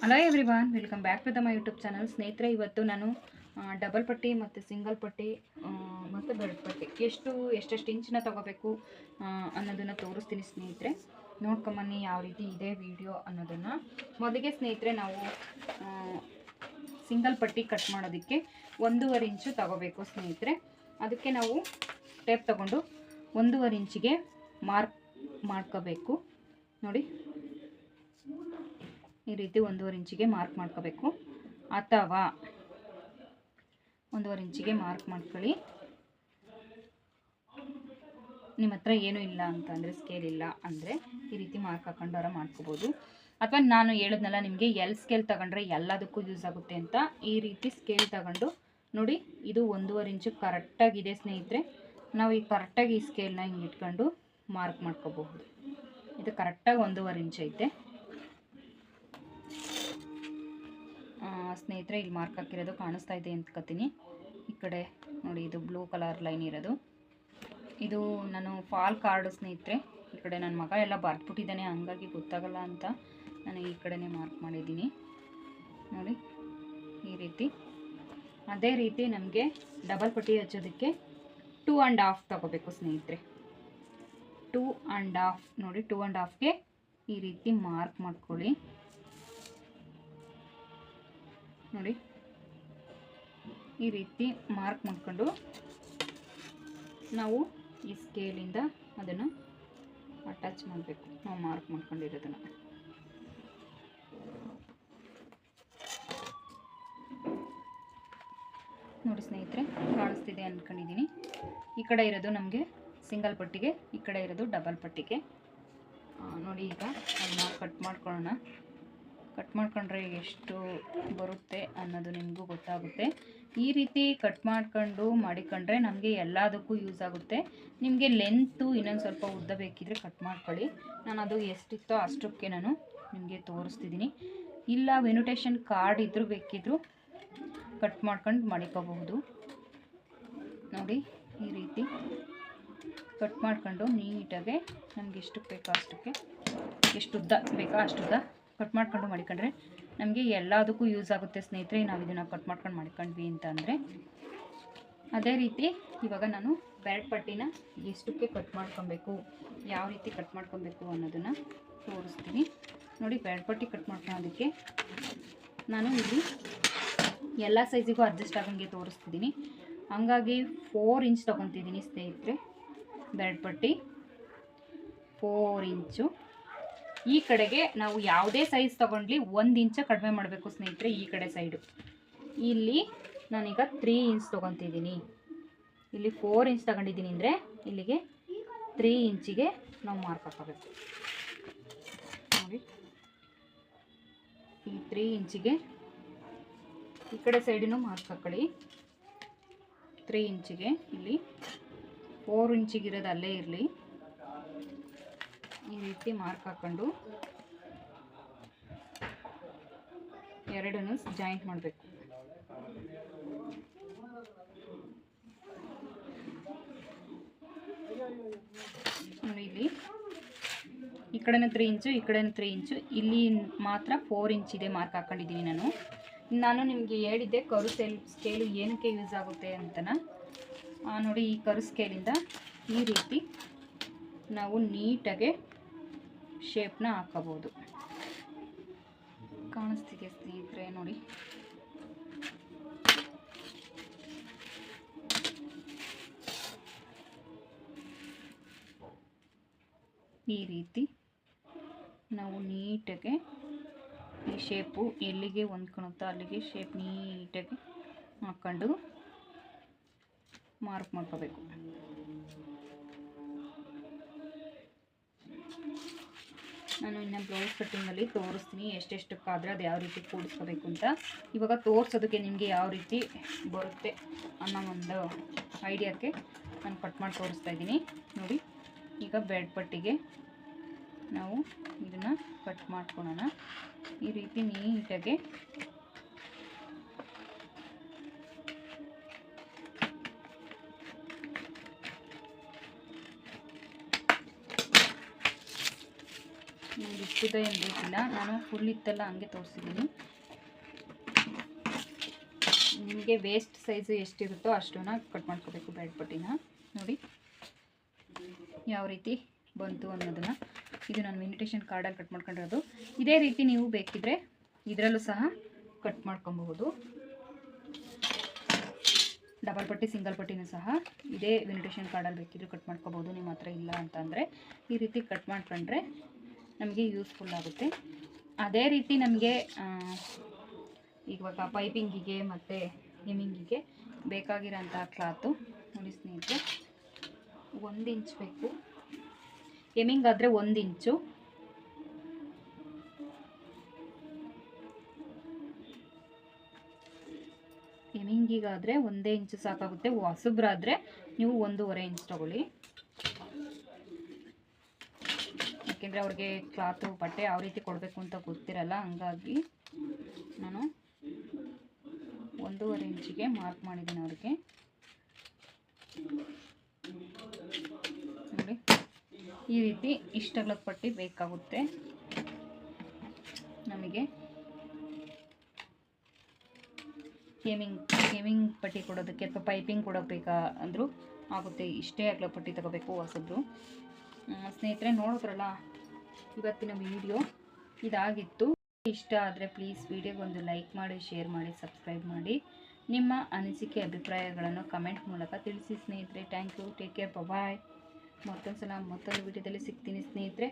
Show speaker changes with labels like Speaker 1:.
Speaker 1: Hello everyone welcome back to the my YouTube channel ಸ್ನೇಹಿತರೆ, ಇವತ್ತು ನಾನು ಡಬಲ್ ಪಟ್ಟಿ ಮತ್ತು ಸಿಂಗಲ್ ಪಟ್ಟಿ ಮತ್ತು ಬೆರಡ್ ಪಟ್ಟಿ. ಎಷ್ಟು, ಎಷ್ಟೆಷ್ಟು ಇಂಚಿನ ತೊಗೋಬೇಕು ಅನ್ನೋದನ್ನು ತೋರಿಸ್ತೀನಿ ಸ್ನೇಹಿತರೆ. ನೋಡ್ಕೊಂಬನ್ನಿ ಯಾವ ರೀತಿ ಇದೆ ವಿಡಿಯೋ ಅನ್ನೋದನ್ನು. ಮೊದಲಿಗೆ ಸ್ನೇಹಿತರೆ, ನಾವು ಸಿಂಗಲ್ ಪಟ್ಟಿ ಕಟ್ ಮಾಡೋದಕ್ಕೆ ಒಂದೂವರೆ ಇಂಚು ತಗೋಬೇಕು ಸ್ನೇಹಿತರೆ. ಅದಕ್ಕೆ ನಾವು ಟೇಪ್ ತಗೊಂಡು ಒಂದೂವರೆ ಇಂಚಿಗೆ ಮಾರ್ಕ್ ಮಾಡ್ಕೋಬೇಕು. ನೋಡಿ. ಈ ರೀತಿ ಒಂದೂವರೆ ಇಂಚಿಗೆ ಮಾರ್ಕ್ ಮಾಡ್ಕೋಬೇಕು. ಅಥವಾ ಒಂದೂವರೆ ಇಂಚಿಗೆ ಮಾರ್ಕ್ ಮಾಡ್ಕೊಳ್ಳಿ. ನಿಮ್ಮ ಹತ್ರ ಏನೂ ಇಲ್ಲ ಅಂತಂದರೆ ಸ್ಕೇಲ್ ಇಲ್ಲ ಅಂದರೆ ಈ ರೀತಿ ಮಾರ್ಕ್ ಹಾಕೊಂಡವರ ಮಾಡ್ಕೋಬೋದು. ಅಥವಾ ನಾನು ಹೇಳಿದ್ನಲ್ಲ, ನಿಮಗೆ ಎಲ್ ಸ್ಕೇಲ್ ತಗೊಂಡ್ರೆ ಎಲ್ಲದಕ್ಕೂ ಯೂಸ್ ಆಗುತ್ತೆ ಅಂತ ಈ ರೀತಿ ಸ್ಕೇಲ್ ತಗೊಂಡು ನೋಡಿ, ಇದು ಒಂದೂವರೆ ಇಂಚು ಕರೆಕ್ಟಾಗಿದೆ ಸ್ನೇಹಿತರೆ. ನಾವು ಈ ಕರೆಕ್ಟಾಗಿ ಈ ಸ್ಕೇಲ್ನ ಹಿಂಗೆ ಇಟ್ಕೊಂಡು ಮಾರ್ಕ್ ಮಾಡ್ಕೋಬಹುದು. ಇದು ಕರೆಕ್ಟಾಗಿ ಒಂದೂವರೆ ಇಂಚ್ ಐತೆ. ಸ್ನೇಹಿತರೆ, ಇಲ್ಲಿ ಮಾರ್ಕ್ ಹಾಕಿರೋದು ಕಾಣಿಸ್ತಾ ಇದೆ ಅಂದ್ಕೋತೀನಿ ಈ ಕಡೆ ನೋಡಿ, ಇದು ಬ್ಲೂ ಕಲರ್ ಲೈನ್ ಇರೋದು. ಇದು ನಾನು ಫಾಲ್ ಕಾರ್ಡ್ ಸ್ನೇಹಿತರೆ, ಈ ಕಡೆ ನನ್ನ ಮಗ ಎಲ್ಲ ಬರ್ದ್ಬಿಟ್ಟಿದ್ದಾನೆ, ಹಂಗಾಗಿ ಗೊತ್ತಾಗಲ್ಲ ಅಂತ ನಾನು ಈ ಕಡೆನೇ ಮಾರ್ಕ್ ಮಾಡಿದ್ದೀನಿ. ನೋಡಿ, ಈ ರೀತಿ. ಅದೇ ರೀತಿ ನಮಗೆ ಡಬಲ್ ಪಟ್ಟಿ ಹಚ್ಚೋದಕ್ಕೆ ಟೂ ಆ್ಯಂಡ್ ಹಾಫ್ ತಗೋಬೇಕು ಸ್ನೇಹಿತರೆ. ಟೂ ಆ್ಯಂಡ್ ಹಾಫ್ ನೋಡಿ ಟೂ ಆ್ಯಂಡ್ ಹಾಫ್ಗೆ ಈ ರೀತಿ ಮಾರ್ಕ್ ಮಾಡ್ಕೊಳ್ಳಿ. ನೋಡಿ. ಈ ರೀತಿ ಮಾರ್ಕ್ ಮಾಡಿಕೊಂಡು ನಾವು ಈ ಸ್ಕೇಲಿಂದ ಅದನ್ನು ಅಟ್ಯಾಚ್ ಮಾಡಬೇಕು. ನಾವು ಮಾರ್ಕ್ ಮಾಡ್ಕೊಂಡಿರೋದನ್ನು. ನೋಡಿ ಸ್ನೇಹಿತರೆ, ಕಾಣಿಸ್ತಿದೆ ಅಂದ್ಕೊಂಡಿದ್ದೀನಿ ಈ ಕಡೆ ಇರೋದು ನಮಗೆ ಸಿಂಗಲ್ ಪಟ್ಟಿಗೆ, ಈ ಕಡೆ ಇರೋದು ಡಬಲ್ ಪಟ್ಟಿಗೆ. ನೋಡಿ ಈಗ ಅದನ್ನ ಕಟ್ ಮಾಡ್ಕೊಳ್ಳೋಣ. ಕಟ್ ಮಾಡ್ಕೊಂಡ್ರೆ ಎಷ್ಟು ಬರುತ್ತೆ ಅನ್ನೋದು ನಿಮಗೂ ಗೊತ್ತಾಗುತ್ತೆ. ಈ ರೀತಿ ಕಟ್ ಮಾಡ್ಕೊಂಡು ಮಾಡಿಕೊಂಡ್ರೆ ನಮಗೆ ಎಲ್ಲದಕ್ಕೂ ಯೂಸ್ ಆಗುತ್ತೆ. ನಿಮಗೆ ಲೆಂತು ಇನ್ನೊಂದು ಸ್ವಲ್ಪ ಉದ್ದ ಬೇಕಿದ್ರೆ ಕಟ್ ಮಾಡ್ಕೊಳ್ಳಿ. ನಾನು ಅದು ಎಷ್ಟಿತ್ತೋ ಅಷ್ಟಕ್ಕೆ ನಾನು ನಿಮಗೆ ತೋರಿಸ್ತಿದ್ದೀನಿ. ಇಲ್ಲ ವೆನುಟೇಷನ್ ಕಾರ್ಡ್ ಇದ್ದರೂ ಬೇಕಿದ್ದರೂ ಕಟ್ ಮಾಡ್ಕೊಂಡು ಮಾಡಿಕೋಬಹುದು. ನೋಡಿ, ಈ ರೀತಿ ಕಟ್ ಮಾಡ್ಕೊಂಡು ನೀಟಾಗೆ ನಮಗೆ ಎಷ್ಟಕ್ಕೆ ಬೇಕೋ ಅಷ್ಟಕ್ಕೆ? ಎಷ್ಟು ಉದ್ದ ಬೇಕೋ ಅಷ್ಟು ಉದ್ದ ಕಟ್ ಮಾಡ್ಕೊಂಡು ಮಾಡಿಕೊಂಡ್ರೆ ನಮಗೆ ಎಲ್ಲದಕ್ಕೂ ಯೂಸ್ ಆಗುತ್ತೆ ಸ್ನೇಹಿತರೆ, ನಾವು ಇದನ್ನು ಕಟ್ ಮಾಡ್ಕೊಂಡು ಮಾಡ್ಕೊಂಡ್ವಿ ಅಂತ ಅಂದರೆ. ಅದೇ ರೀತಿ ಇವಾಗ ನಾನು ಬ್ಯಾಡ್ ಪಟ್ಟಿನ ಎಷ್ಟಕ್ಕೆ ಕಟ್ ಮಾಡ್ಕೊಬೇಕು, ಯಾವ ರೀತಿ ಕಟ್ ಮಾಡ್ಕೊಬೇಕು ಅನ್ನೋದನ್ನು ತೋರಿಸ್ತೀನಿ. ನೋಡಿ ಬ್ಯಾಡ್ ಪಟ್ಟಿ ಕಟ್ ಮಾಡ್ಕೊಳೋದಕ್ಕೆ ನಾನು ಇಲ್ಲಿ ಎಲ್ಲ ಸೈಜಿಗೂ ಅಡ್ಜಸ್ಟ್ ಆಗಂಗೆ ತೋರಿಸ್ತಿದ್ದೀನಿ. ಹಂಗಾಗಿ ಫೋರ್ ಇಂಚ್ ತೊಗೊತಿದ್ದೀನಿ ಸ್ನೇಹಿತರೆ ಬ್ಯಾಡ್ ಪಟ್ಟಿ. ಫೋರ್ ಇಂಚು ಈ ಕಡೆಗೆ ನಾವು ಯಾವುದೇ ಸೈಜ್ ತೊಗೊಂಡ್ಲಿ ಒಂದು ಇಂಚ ಕಡಿಮೆ ಮಾಡಬೇಕು ಸ್ನೇಹಿತರೆ ಈ ಕಡೆ ಸೈಡು ಇಲ್ಲಿ ನಾನೀಗ ತ್ರೀ ಇಂಚ್ ತೊಗೊತಿದ್ದೀನಿ. ಇಲ್ಲಿ ಫೋರ್ ಇಂಚ್ ತಗೊಂಡಿದ್ದೀನಿ ಅಂದರೆ ಇಲ್ಲಿಗೆ ತ್ರೀ ಇಂಚಿಗೆ ನಾವು ಮಾರ್ಕ್ ಹಾಕೋಬೇಕು ನೋಡಿ. ಈ ತ್ರೀ ಇಂಚಿಗೆ ಈ ಕಡೆ ಸೈಡಿನೂ ಮಾರ್ಕ್ ಹಾಕೊಳ್ಳಿ. ತ್ರೀ ಇಂಚಿಗೆ ಇಲ್ಲಿ ಫೋರ್ ಇಂಚಿಗಿರೋದು ಅಲ್ಲೇ ಇರಲಿ. ಈ ರೀತಿ ಮಾರ್ಕ್ ಹಾಕ್ಕೊಂಡು ಎರಡನ್ನು ಜಾಯಿಂಟ್ ಮಾಡಬೇಕು. ಇಲ್ಲಿ. ಈ ಕಡೆನೂ ತ್ರೀ ಇಂಚು, ಈ ಕಡೆನೂ ತ್ರೀ ಇಂಚು. ಇಲ್ಲಿ ಮಾತ್ರ ಫೋರ್ ಇಂಚ್ ಇದೆ ಮಾರ್ಕ್ ಹಾಕೊಂಡಿದ್ದೀನಿ ನಾನು. ನಾನು ನಿಮಗೆ ಹೇಳಿದ್ದೆ ಕರು ಸ್ಕೇಲ್ ಸ್ಕೇಲು ಏನಕ್ಕೆ ಯೂಸ್ ಆಗುತ್ತೆ ಅಂತನ. ನೋಡಿ ಈ ಕರು ಸ್ಕೇಲಿಂದ ಈ ರೀತಿ ನಾವು ನೀಟಾಗೆ ಶೇಪ್ನ ಹಾಕೋಬೋದು ಕಾಣಿಸ್ತಿದೆ ಸ್ನೇಹಿತರೆ ನೋಡಿ. ಈ ರೀತಿ ನಾವು ನೀಟಾಗೆ ಈ ಶೇಪು ಎಲ್ಲಿಗೆ ಹೊಂದ್ಕೊಳುತ್ತೋ ಅಲ್ಲಿಗೆ ಶೇಪ್ ನೀಟಾಗಿ ಹಾಕ್ಕೊಂಡು ಮಾರ್ಕ್ ಮಾಡ್ಕೋಬೇಕು. ನಾನು ಇನ್ನು ಬ್ಲೌಸ್ ಕಟ್ಟಿಂಗಲ್ಲಿ ತೋರಿಸ್ತೀನಿ ಎಷ್ಟೆಷ್ಟಕ್ಕಾದರೆ ಅದು ಯಾವ ರೀತಿ ಕೂಡಿಸ್ಕೋಬೇಕು ಅಂತ. ಇವಾಗ ತೋರಿಸೋದಕ್ಕೆ ನಿಮಗೆ ಯಾವ ರೀತಿ ಬರುತ್ತೆ ಅನ್ನೋ ಒಂದು ಐಡಿಯಾಕ್ಕೆ ನಾನು ಕಟ್ ಮಾಡಿ ತೋರಿಸ್ತಾ ಇದ್ದೀನಿ. ನೋಡಿ, ಈಗ ಬೆಡ್ ಪಟ್ಟಿಗೆ ನಾವು ಇದನ್ನು ಕಟ್ ಮಾಡ್ಕೊಳೋಣ ಈ ರೀತಿ ನೀಟಾಗಿ ನೋಡಿ, ಇಷ್ಟಿದೆ ಏನು ಬೇಕಿಲ್ಲ ನಾನು ಫುಲ್ ಇತ್ತಲ್ಲ, ಹಂಗೆ ತೋರಿಸಿದ್ದೀನಿ. ನಿಮಗೆ ವೇಸ್ಟ್ ಸೈಜು ಎಷ್ಟಿರುತ್ತೋ ಅಷ್ಟನ್ನು ಕಟ್ ಮಾಡ್ಕೋಬೇಕು ಬ್ರೆಡ್ ಪಟ್ಟಿನ. ನೋಡಿ, ಯಾವ ರೀತಿ ಬಂತು ಅನ್ನೋದನ್ನು. ಇದು ನಾನು ಇನ್ವಿಟೇಷನ್ ಕಾರ್ಡಲ್ಲಿ ಕಟ್ ಮಾಡ್ಕೊಂಡಿರೋದು. ಇದೇ ರೀತಿ ನೀವು ಬೇಕಿದ್ರೆ ಇದರಲ್ಲೂ ಸಹ ಕಟ್ ಮಾಡ್ಕೊಬಹುದು. ಡಬಲ್ ಪಟ್ಟಿ ಸಿಂಗಲ್ ಪಟ್ಟಿನೂ ಸಹ ಇದೇ ಇನ್ವಿಟೇಷನ್ ಕಾರ್ಡಲ್ಲಿ ಬೇಕಿದ್ರೆ ಕಟ್ ಮಾಡ್ಕೋಬೋದು ನಿಮ್ಮ ಹತ್ರ ಇಲ್ಲ ಅಂತಂದರೆ ಈ ರೀತಿ ಕಟ್ ಮಾಡ್ಕೊಂಡ್ರೆ ನಮಗೆ ಯೂಸ್ಫುಲ್ ಆಗುತ್ತೆ. ಅದೇ ರೀತಿ ನಮಗೆ ಇವಾಗ ಪೈಪಿಂಗಿಗೆ ಮತ್ತು ಹೆಮ್ಮಿಂಗಿಗೆ ಬೇಕಾಗಿರೋಂಥ ಕ್ಲಾತು ನೋಡಿ ಸ್ನೇಹಿತರೆ, ಒಂದು ಇಂಚ್ ಬೇಕು. ಹೆಮ್ಮಿಂಗ್ ಆದರೆ ಒಂದು ಇಂಚು ಹೆಮ್ಮಿಂಗಿಗಾದರೆ ಒಂದೇ ಇಂಚು ಸಾಕಾಗುತ್ತೆ. ಹೊಸಬ್ರಾದರೆ ನೀವು ಒಂದೂವರೆ ಇಂಚ್ ತಗೊಳ್ಳಿ. ಯಾಕೆಂದರೆ ಅವ್ರಿಗೆ ಕ್ಲಾತು, ಬಟ್ಟೆ ಯಾವ ರೀತಿ ಕೊಡಬೇಕು ಅಂತ ಗೊತ್ತಿರಲ್ಲ, ಹಂಗಾಗಿ ನಾನು ಒಂದೂವರೆ ಇಂಚಿಗೆ ಮಾರ್ಕ್ ಮಾಡಿದ್ದೀನಿ ಅವ್ರಿಗೆ. ನೋಡಿ, ಈ ರೀತಿ ಇಷ್ಟಗಳ ಪಟ್ಟಿ ಬೇಕಾಗುತ್ತೆ ನಮಗೆ. ಕೇಮಿಂಗ್ ಕೇಮಿಂಗ್ ಪಟ್ಟಿ ಕೊಡೋದಕ್ಕೆ ಅಥವಾ ಪೈಪಿಂಗ್ ಕೊಡೋಬೇಕಾ ಅಂದರೂ ಆಗುತ್ತೆ. ಇಷ್ಟೇ ಅಗಲ ಪಟ್ಟಿ ತಗೋಬೇಕು ಹೊಸದು. ಸ್ನೇಹಿತರೆ, ನೋಡಿದ್ರಲ್ಲ ಇವತ್ತಿನ ವಿಡಿಯೋ ಇದಾಗಿತ್ತು. ಇಷ್ಟ ಆದರೆ ಪ್ಲೀಸ್ ವಿಡಿಯೋಗೊಂದು ಲೈಕ್ ಮಾಡಿ ಶೇರ್ ಮಾಡಿ ಸಬ್ಸ್ಕ್ರೈಬ್ ಮಾಡಿ. ನಿಮ್ಮ ಅನಿಸಿಕೆ, ಅಭಿಪ್ರಾಯಗಳನ್ನು ಕಮೆಂಟ್ ಮೂಲಕ ತಿಳಿಸಿ ಸ್ನೇಹಿತರೆ. Thank you take care bye ಮತ್ತೊಂದು ಸಲ ಮತ್ತೊಂದು ವಿಡಿಯೋದಲ್ಲಿ ಸಿಗ್ತೀನಿ ಸ್ನೇಹಿತರೆ.